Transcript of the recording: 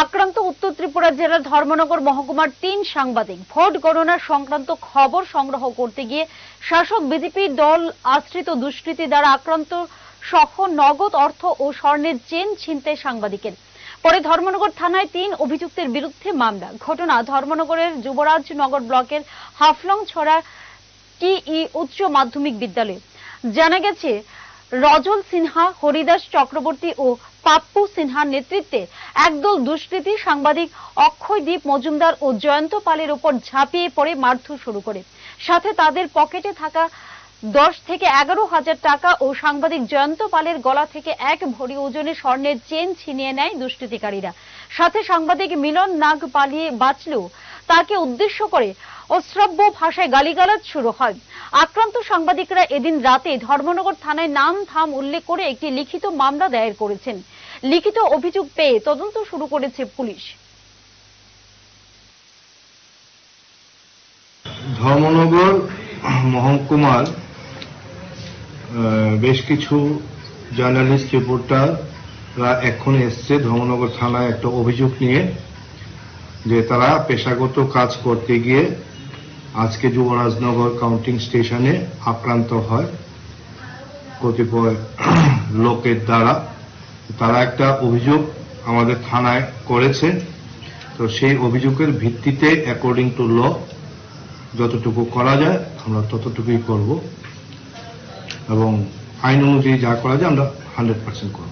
আক্রান্ত উত্তর ত্রিপুরা জেলার ধর্মনগর মহকুমার তিন সাংবাদিক ভোট গণনা সংক্রান্ত খবর সংগ্রহ করতে গিয়ে শাসক বিজেপি দল আশ্রিত দুষ্কৃতী দ্বারা আক্রান্ত সহ নগদ অর্থ ও স্বর্ণের চেন ছিনতাই সাংবাদিকের। পরে ধর্মনগর থানায় তিন অভিযুক্তের বিরুদ্ধে মামলা। ঘটনা ধর্মনগরের যুবরাজনগর ব্লকের হাফলং ছড়া টিই উচ্চ মাধ্যমিক বিদ্যালয়ে। জানা গেছে, রজল সিনহা, হরিদাস চক্রবর্তী ও পাপ্পু সিনহার নেতৃত্বে একদল দুষ্কৃতী সাংবাদিক অক্ষয়দীপ মজুমদার ও জয়ন্ত পালের ওপর ঝাঁপিয়ে পড়ে মারধর শুরু করে। সাথে তাদের পকেটে থাকা দশ থেকে এগারো হাজার টাকা ও সাংবাদিক জয়ন্ত পালের গলা থেকে এক ভরি ওজনের স্বর্ণের চেন ছিনিয়ে নেয় দুষ্কৃতিকারীরা। সাথে সাংবাদিক মিলন নাগ পালিয়ে বাঁচলেও তাকে উদ্দেশ্য করে অশ্রব্য ভাষায় গালিগালাজ শুরু হয়। আক্রান্ত সাংবাদিকরা এদিন রাতে ধর্মনগর থানায় নাম থাম উল্লেখ করে একটি লিখিত মামলা দায়ের করেছেন। লিখিত অভিযোগ পেয়ে তদন্ত শুরু করেছে পুলিশ। ধর্মনগর, মহকুমার বেশ কিছু জার্নালিস্ট, রিপোর্টাররা এখন এসছে ধর্মনগর থানায় একটা অভিযোগ নিয়ে, যে তারা পেশাগত কাজ করতে গিয়ে আজকে যুবরাজনগর কাউন্টিং স্টেশনে আক্রান্ত হয়। কতিপয় লোকের দ্বারা তারা একটা অভিযোগ আমাদের থানায় করেছে। তো সেই অভিযোগের ভিত্তিতে অ্যাকর্ডিং টু ল যতটুকু করা যায় আমরা ততটুকুই করব এবং আইন অনুযায়ী যা করা যায় আমরা হান্ড্রেড পার্সেন্ট করব।